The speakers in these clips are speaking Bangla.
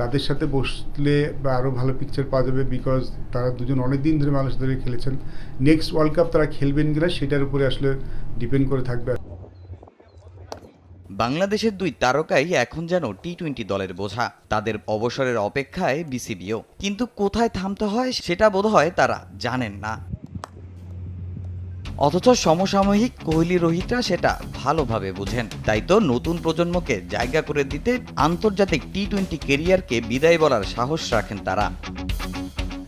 তাদের সাথে বসলে বা আরও ভালো পিকচার পাওয়া যাবে বিকজ তারা দুজন অনেক দিন ধরে বাংলাদেশ ধরে খেলেছেন। নেক্সট ওয়ার্ল্ড কাপ তারা খেলবেন কিনা সেটার উপরে আসলে ডিপেন্ড করে থাকবে। বাংলাদেশের দুই তারকাই এখন যেন টি টোয়েন্টি দলের বোঝা। তাদের অবসরের অপেক্ষায় বিসিবিও কিন্তু কোথায় থামতে হয় সেটা বোধহয় তারা জানেন না। অথচ সমসাময়িক কোহলি রোহিতরা সেটা ভালোভাবে বুঝেন। তাই তো নতুন প্রজন্মকে জায়গা করে দিতে আন্তর্জাতিক টি টোয়েন্টি কেরিয়ারকে বিদায় বলার সাহস রাখেন তারা।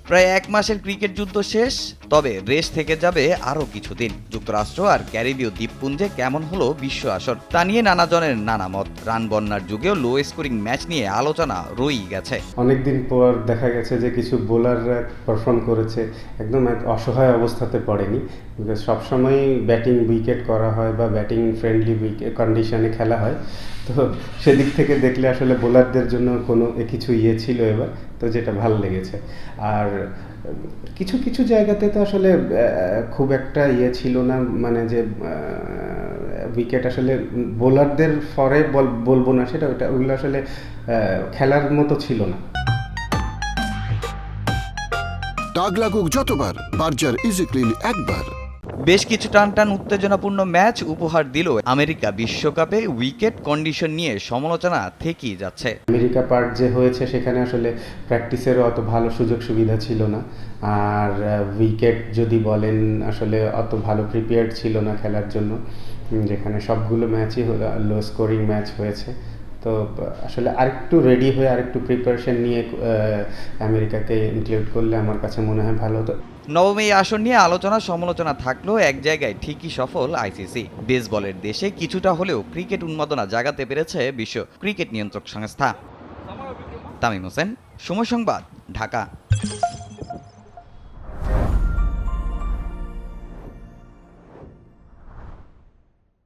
প্রায় এক মাসের ক্রিকেট যুদ্ধ শেষ তবে রেস থেকে যাবে আরও কিছুদিন। যুক্তরাষ্ট্র আর ক্যারিবীয় দ্বীপপুঞ্জে কেমন হলো বিশ্ব আসর, তা নিয়ে নানা জনের নানা মত। রান বন্যার যুগেও লো স্কোরিং ম্যাচ নিয়ে আলোচনা রয়েই গেছে। অনেকদিন পর দেখা গেছে যে কিছু বোলাররা পারফর্ম করেছে, একদম এক অসহায় অবস্থাতে পড়েনি। সবসময় ব্যাটিং উইকেট করা হয় বা ব্যাটিং ফ্রেন্ডলি উইকেট কন্ডিশনে খেলা হয়। তো সেদিক থেকে দেখলে আসলে বোলারদের জন্য কোনো কিছু ইয়ে ছিল এবার, তো যেটা ভালো লেগেছে। আর কিছু কিছু জায়গাতে তো আসলে খুব একটা ইয়ে ছিল না মানে যে উইকেট আসলে বোলারদের ফরে বল- বলব না সেটা ওইটা ওগুলো আসলে খেলার মতো ছিল না। দাগ লাগুক যতবার বার্জার ইজি ক্লিন একবার। বেশ কিছু টান টান উত্তেজনাপূর্ণ ম্যাচ উপহার দিল আমেরিকা বিশ্বকাপে উইকেট কন্ডিশন নিয়ে সমালোচনা থেকেই যাচ্ছে। আমেরিকা পার্ট যে হয়েছে সেখানে আসলে প্র্যাকটিসেরও অত ভালো সুযোগ সুবিধা ছিল না। আর উইকেট যদি বলেন আসলে অত ভালো প্রিপেয়ার্ড ছিল না খেলার জন্য। যেখানে সবগুলো ম্যাচই লো স্কোরিং ম্যাচ হয়েছে। তো, আসলে আরেকটু রেডি হয়ে, আরেকটু প্রিপারেশন নিয়ে আমেরিকাকে ইনক্লুড করলে আমার কাছে মনে হয় ভালো হতো। নবম এই আসন নিয়ে আলোচনা, সমালোচনা থাকলেও এক জায়গায় ঠিকই সফল আইসিসি। বেসবলের দেশে কিছুটা হলেও ক্রিকেট উন্মাদনা জাগাতে পেরেছে বিশ্ব ক্রিকেট নিয়ন্ত্রক সংস্থা। তামিম হোসেন, সময় সংবাদ, ঢাকা।